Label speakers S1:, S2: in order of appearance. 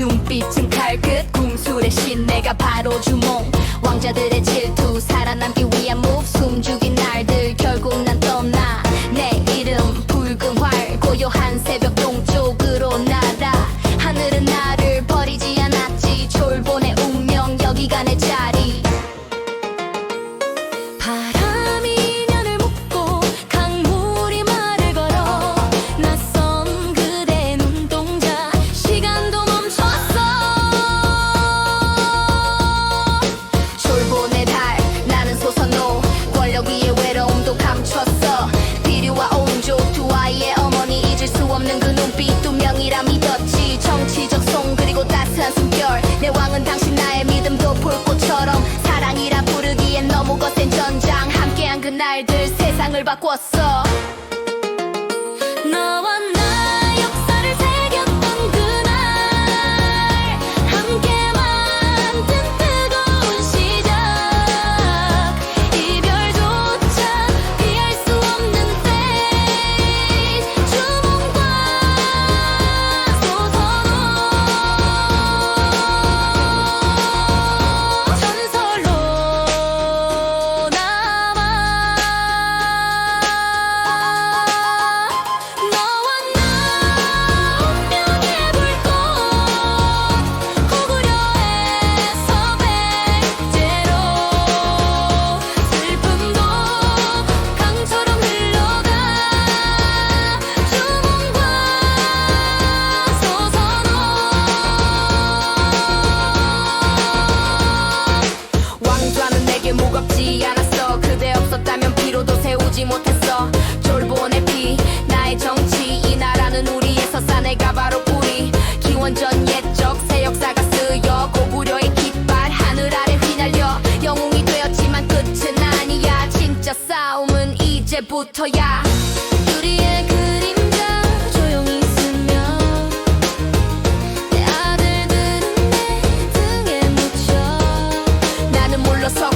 S1: 눈빛은 칼끝 궁술의 신 내가 바로 주몽. 왕자들의 질투 살아남기 위한 몹 숨죽인 날들 결국 난 떠나. 내 이름 붉은 활 고요한 새벽 동쪽으로 날아. 하늘은 나를 버리지 않았지 졸본의 운명 여기가 내 자리. 바람 외로움도 감췄어. 비류와 온조 두 아이의 어머니 잊을 수 없는 그 눈빛 두 명이라 믿었지. 정치적 송 그리고 따스한 숨결. 내 왕은 당신 나의 믿음도 불꽃처럼 사랑이라 부르기엔 너무 거센 전장. 함께한 그 날들 세상을 바꿨어 내가 바로 우리 기원전 옛적 새 역사가 쓰여 고구려의 깃발 하늘 아래 휘날려 영웅이 되었지만 끝은 아니야. 진짜 싸움은 이제부터야. 유리의 그림자 나는 몰라서